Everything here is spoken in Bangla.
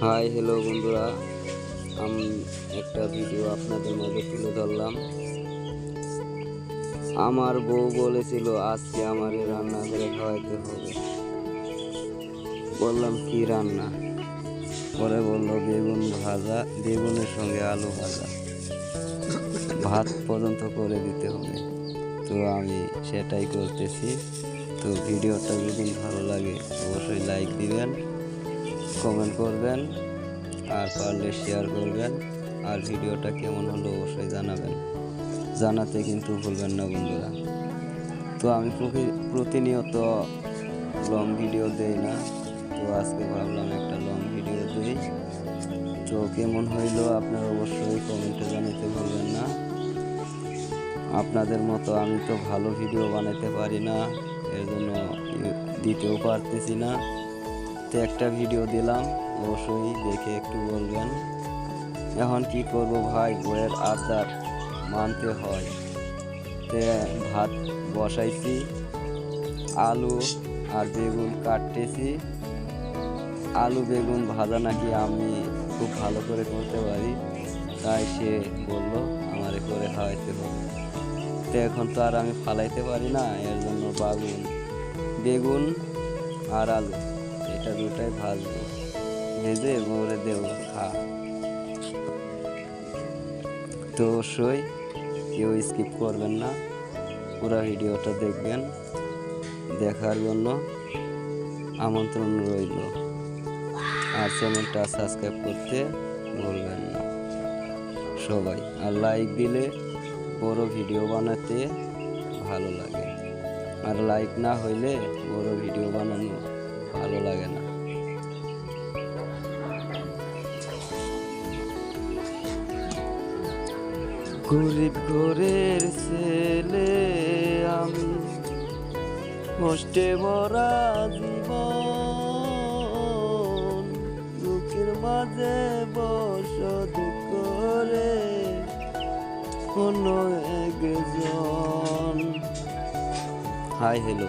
হাই, হ্যালো বন্ধুরা। আমি একটা ভিডিও আপনাদের মাঝে তুলে ধরলাম। আমার বউ বলেছিল, আজকে আমার রান্না করে খাওয়াইতে হবে। বললাম, কি রান্না? পরে বলল, বেগুন ভাজা, বেগুনের সঙ্গে আলু ভাজা। ভাত পর্যন্ত করে দিতে হবে। তো আমি সেটাই করতেছি। তো ভিডিওটা যদি ভালো লাগে, অবশ্যই লাইক দিবেন। কমেন্ট করবেন আর পারলে শেয়ার করবেন আর ভিডিওটা কেমন হলো অবশ্যই জানাবেন। জানাতে কিন্তু ভুলবেন না বন্ধুরা। তো আমি প্রতিনিয়ত লং ভিডিও দেই না। তো আজকে ভাবলাম একটা লং ভিডিও দিই। তো কেমন হইল আপনারা অবশ্যই কমেন্টে জানাতে ভুলবেন না। আপনাদের মতো আমি তো ভালো ভিডিও বানাতে পারি না। এর জন্য দিতেও পারতেছি না। তো একটা ভিডিও দিলাম, অবশ্যই দেখে একটু বলবেন। এখন কি করব ভাই, বইয়ের আবদার মানতে হয়। তে ভাত বসাইছি, আলু আর বেগুন কাটতেছি। আলু বেগুন ভাজা নাকি আমি খুব ভালো করে করতে পারি, তাই সে বলল, আমারে করে খাওয়াইতে হবে। তো এখন তো আর আমি ফালাইতে পারি না, এর জন্য বাগুন, বেগুন আর আলু। এটা দুটাই ভাজবো। ভেজে বলে দেব, খা। তো অবশ্যই কেউ স্কিপ করবেন না। পুরো ভিডিওটা দেখবেন। দেখার জন্য আমন্ত্রণ রইল। আর চ্যানেলটা সাবস্ক্রাইব করতে ভুলবেন না। সবাই, আর লাইক দিলে বড় ভিডিও বানাতে ভালো লাগে। আর লাইক না হইলে বড় ভিডিও বানানো গরিব ঘরের ছেলে আমি, কষ্টে ভরা জীবন, দুঃখের মাঝে বসত করে কোনো একজন। Hi, hello.